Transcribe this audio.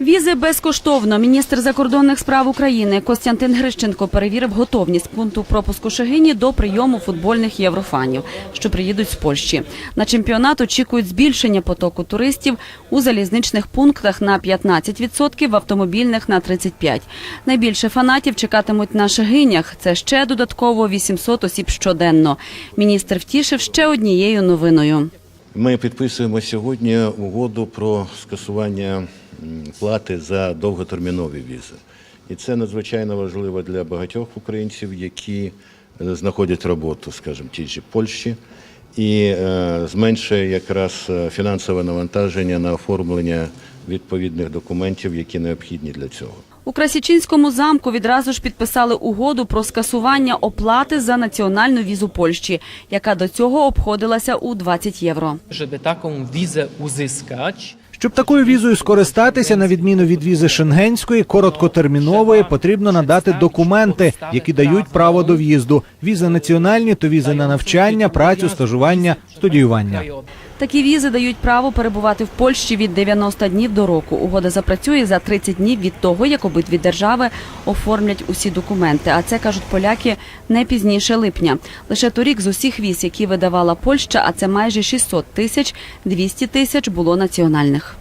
Візи безкоштовно. Міністр закордонних справ України Костянтин Грищенко перевірив готовність пункту пропуску Шегині до прийому футбольних єврофанів, що приїдуть з Польщі. На чемпіонат очікують збільшення потоку туристів у залізничних пунктах на 15%, в автомобільних на 35%. Найбільше фанатів чекатимуть на Шегинях. Це ще додатково 800 осіб щоденно. Міністр втішив ще однією новиною. Ми підписуємо сьогодні угоду про скасування плати за довготермінові візи. І це надзвичайно важливо для багатьох українців, які е, знаходять роботу, скажімо, в тій же Польщі, і е, зменшує якраз е, фінансове навантаження на оформлення відповідних документів, які необхідні для цього. У Красічинському замку відразу ж підписали угоду про скасування оплати за національну візу Польщі, яка до цього обходилася у 20 євро. żeby taką wizę uzyskać, Щоб такою візою скористатися, на відміну від візи шенгенської, короткотермінової, потрібно надати документи, які дають право до в'їзду. Візи національні, то візи на навчання, працю, стажування, студіювання. Такі візи дають право перебувати в Польщі від 90 днів до року. Угода запрацює за 30 днів від того, як обидві держави оформлять усі документи. А це кажуть поляки не пізніше липня. Лише торік з усіх віз, які видавала Польща, а це майже 600 тисяч, 200 тисяч було національних.